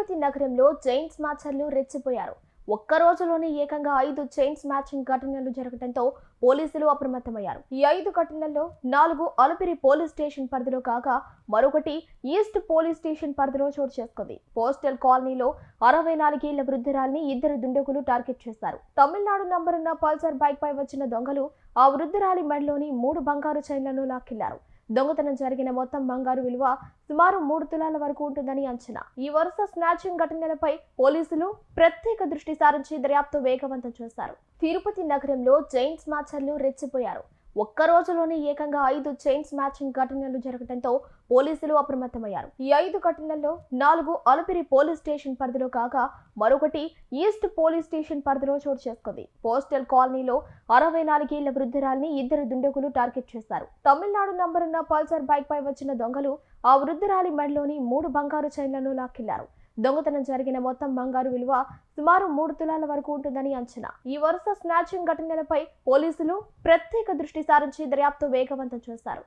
తిరుపతి నగరంలో జైన్స్ స్మాచర్లు రెచ్చిపోయారు. ఒక్క రోజులోనే ఏకంగా ఐదు చైన్ స్మాచింగ్ ఘటనలు జరగడంతో పోలీసులు అప్రమత్తమయ్యారు. ఈ ఐదు ఘటనల్లో నాలుగు అలుపిరి పోలీస్ స్టేషన్ పరిధిలో కాగా మరొకటి ఈస్ట్ పోలీస్ స్టేషన్ పరిధిలో చోటు చేసుకుంది. పోస్టల్ కాలనీలో అరవై నాలుగేళ్ళ వృద్ధురాల్ని ఇద్దరు దుండగులు టార్గెట్ చేశారు. తమిళనాడు నంబరున్న పల్సర్ బైక్ పై వచ్చిన దొంగలు ఆ వృద్ధురాలి మెడలోని మూడు బంగారు చైన్లను లాక్కెళ్ళారు. దొంగతనం జరిగిన మొత్తం బంగారు విలువ సుమారు మూడు తులాల వరకు ఉంటుందని అంచనా. ఈ వరుస స్నాచింగ్ ఘటనలపై పోలీసులు ప్రత్యేక దృష్టి సారించి దర్యాప్తు వేగవంతం చేశారు. తిరుపతి నగరంలో జైన్స్ స్మాచర్లు రెచ్చిపోయారు. ఒక్క రోజులోనే ఏకంగా ఐదు చైన్స్ మ్యాచింగ్ ఘటనలు జరగడంతో పోలీసులు అప్రమత్తమయ్యారు. ఈ ఐదు ఘటనల్లో నాలుగు అలుపిరి పోలీస్ స్టేషన్ పరిధిలో కాగా మరొకటి ఈస్ట్ పోలీస్ స్టేషన్ పరిధిలో చోటు చేసుకుంది. పోస్టల్ కాలనీలో అరవై నాలుగేళ్ళ వృద్ధురాల్ని ఇద్దరు దుండగులు టార్గెట్ చేశారు. తమిళనాడు నంబరున్న పల్సర్ బైక్ పై వచ్చిన దొంగలు ఆ వృద్ధురాలి మెడలోని మూడు బంగారు చైన్లను లాక్కెళ్ళారు. దొంగతనం జరిగిన మొత్తం బంగారు విలువ సుమారు మూడు తులాల వరకు ఉంటుందని అంచనా. ఈ వరుస స్నాచింగ్ ఘటనలపై పోలీసులు ప్రత్యేక దృష్టి సారించి దర్యాప్తు వేగవంతం చేశారు.